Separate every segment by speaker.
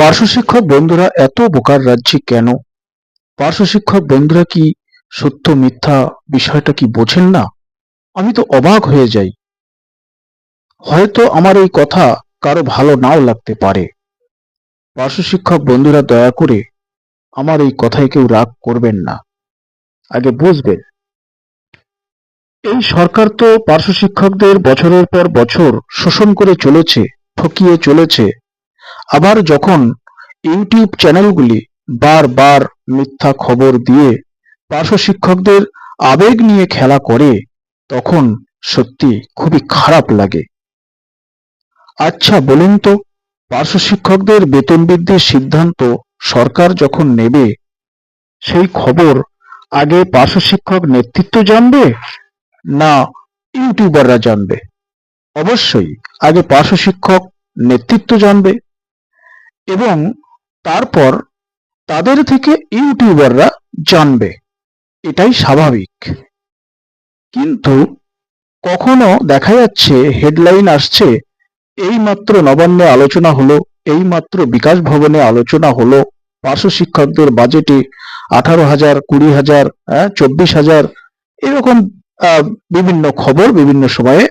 Speaker 1: পার্শ্ব শিক্ষক বন্ধুরা, এত বোকার রাজ্যে কেন? পার্শ্ব শিক্ষক বন্ধুরা কি সত্য, মিথ্যা বিষয়টা কি বোঝেন না? আমি তো অবাক হয়ে যাই। হয়তো আমার এই কথা কারও ভালো নাও লাগতে পারে। পার্শ্ব শিক্ষক বন্ধুরা, দয়া করে আমার এই কথায় কেউ রাগ করবেন না। আগে বুঝবেন। এই সরকার তো পার্শ্ব শিক্ষকদের বছরের পর বছর শোষণ করে চলেছে, ঠকিয়ে চলেছে। আবার যখন ইউটিউব চ্যানেলগুলি বারবার মিথ্যা খবর দিয়ে পার্শ্ব শিক্ষকদের আবেগ নিয়ে খেলা করে, তখন সত্যি খুবই খারাপ লাগে। আচ্ছা বলুন তো, পার্শ্ব শিক্ষকদের বেতন বৃদ্ধির সিদ্ধান্ত সরকার যখন নেবে, সেই খবর আগে পার্শ্ব শিক্ষক নেতৃত্ব জানবে না ইউটিউবাররা জানবে? অবশ্যই আগে পার্শ্ব শিক্ষক নেতৃত্ব জানবে। এবং তারপর তাদের থেকে ইউটিউবাররা জানবে। এটাই স্বাভাবিক। কিন্তু কখনো দেখা যাচ্ছে হেডলাইন আসছে এইমাত্র নবান্নে আলোচনা হলো এইমাত্র বিকাশ ভবনে আলোচনা হলো পার্শ্ব শিক্ষকদের বাজেটে আঠারো হাজার কুড়ি হাজার হ্যাঁ, চব্বিশ হাজার এরকম বিভিন্ন খবর বিভিন্ন সময়ে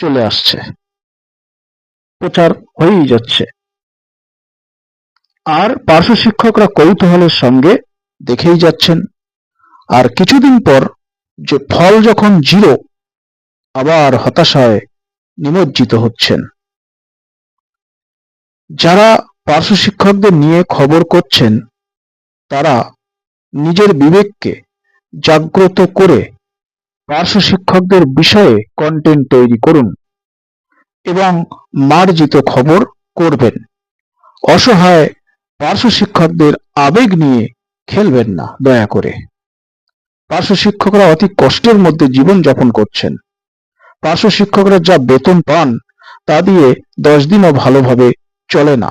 Speaker 1: চলে আসছে। প্রচার হয়েই যাচ্ছে। আর পার্শ্ব শিক্ষকরা কৌতূহলের সঙ্গে দেখেই যাচ্ছেন। আর কিছুদিন পর যে ফল যখন জিরো, আবার হতাশায় নিমজ্জিত হচ্ছেন। যারা পার্শ্ব শিক্ষকদের নিয়ে খবর করছেন, তারা নিজের বিবেককে জাগ্রত করে পার্শ্ব শিক্ষকদের বিষয়ে কন্টেন্ট তৈরি করুন এবং মার্জিত খবর করবেন। অসহায় পার্শ্ব শিক্ষকদের আবেগ নিয়ে খেলবেন না, দয়া করে। পার্শ্ব শিক্ষকরা অতি কষ্টের মধ্যে জীবন যাপন করছেন। পার্শ্ব শিক্ষকরা যা বেতন পান, তা দিয়ে দশ দিনও ভালোভাবে চলে না।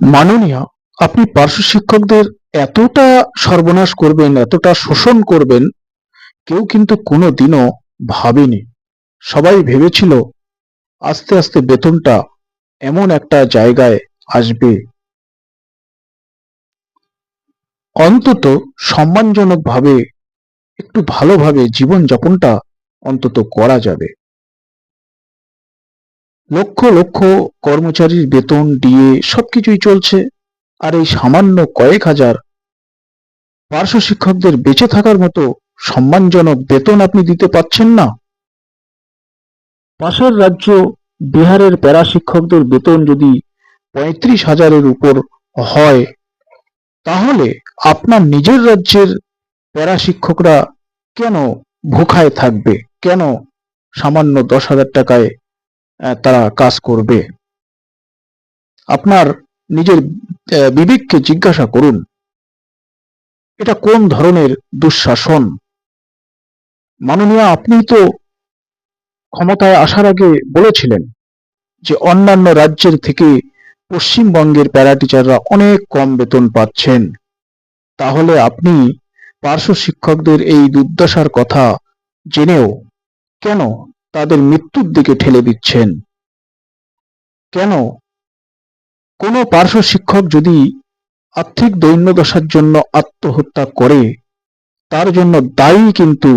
Speaker 1: মাননীয়, আপনি পার্শ্ব শিক্ষকদের এতটা সর্বনাশ করবেন, এতটা শোষণ করবেন, কেউ কিন্তু কোনো দিনও ভাবেনি। সবাই ভেবেছিল আস্তে আস্তে বেতনটা এমন একটা জায়গায় আসবে। অন্তত সম্মানজনকভাবে, একটু ভালোভাবে জীবনযাপনটা অন্তত করা যাবে। লক্ষ লক্ষ কর্মচারীর বেতন ডিএ সবকিছুই চলছে, আর এই সামান্য কয়েক হাজার পার্শ্ব শিক্ষকদের বেঁচে থাকার মতো সম্মানজনক বেতন আপনি দিতে পাচ্ছেন না। পাশের রাজ্য বিহারের প্যারা শিক্ষকদের বেতন যদি পঁয়ত্রিশ হাজারের উপর হয়, তাহলে আপনার নিজের রাজ্যের প্যারা শিক্ষকরা কেন ভুখায় থাকবে? কেন সামান্য দশ হাজার টাকায় তারা কাজ করবে? আপনার নিজের বিবেককে জিজ্ঞাসা করুন। এটা কোন ধরনের দুঃশাসন? মাননীয়, আপনি তো ক্ষমতায় আসার আগে বলেছিলেন যে অন্যান্য রাজ্যের থেকে পশ্চিমবঙ্গের প্যারা টিচাররা অনেক কম বেতন পাচ্ছেন। তাহলে আপনি পার্শ্ব শিক্ষকদের এই দুর্দশার কথা জেনেও কেন তাদের মৃত্যুর দিকে ঠেলে দিচ্ছেন? কেন কোনো পার্শ্ব শিক্ষক যদি আর্থিক দৈন্যদশার জন্য আত্মহত্যা করে, তার জন্য দায়ী কিন্তু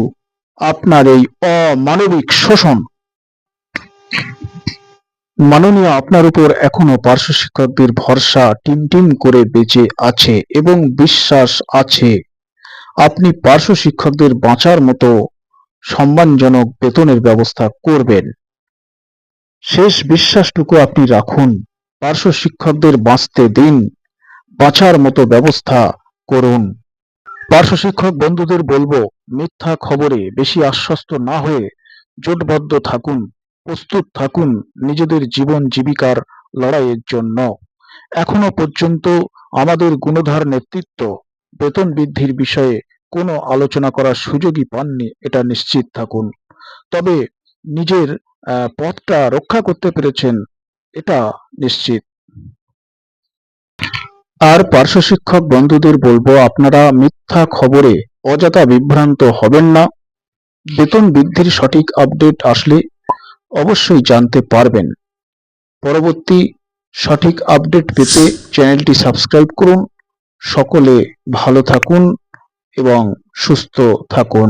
Speaker 1: আপনার এই অমানবিক শোষণ। মাননীয় আপনার উপর এখনও পার্শ্ব শিক্ষকদের ভরসা টিম টিম করে বেঁচে আছে এবং বিশ্বাস আছে। আপনি পার্শ্ব শিক্ষকদের বাঁচার মতো সম্মানজনক বেতনের ব্যবস্থা করবেন। শেষ বিশ্বাসটুকু আপনি রাখুন। পার্শ্ব শিক্ষকদের বাঁচতে দিন। বাঁচার মতো ব্যবস্থা করুন। পার্শ্ব শিক্ষক বন্ধুদের বলব, মিথ্যা খবরে বেশি আশ্বস্ত না হয়ে জোটবদ্ধ থাকুন, প্রস্তুত থাকুন নিজেদের জীবন জীবিকার লড়াইয়ের জন্য। এখনও পর্যন্ত আমাদের গুণধার নেতৃত্ব বেতন বৃদ্ধির বিষয়ে কোনো আলোচনা করার সুযোগই পাননি, এটা নিশ্চিত থাকুন। তবে নিজের পথটা রক্ষা করতে পেরেছেন, এটা নিশ্চিত। আর পার্শ্ব শিক্ষক বন্ধুদের বলব, আপনারা মিথ্যা খবরে অযথা বিভ্রান্ত হবেন না। বেতন বৃদ্ধির সঠিক আপডেট আসলে অবশ্যই জানতে পারবেন। পরবর্তী সঠিক আপডেট পেতে চ্যানেলটি সাবস্ক্রাইব করুন। সকলে ভালো থাকুন এবং সুস্থ থাকুন।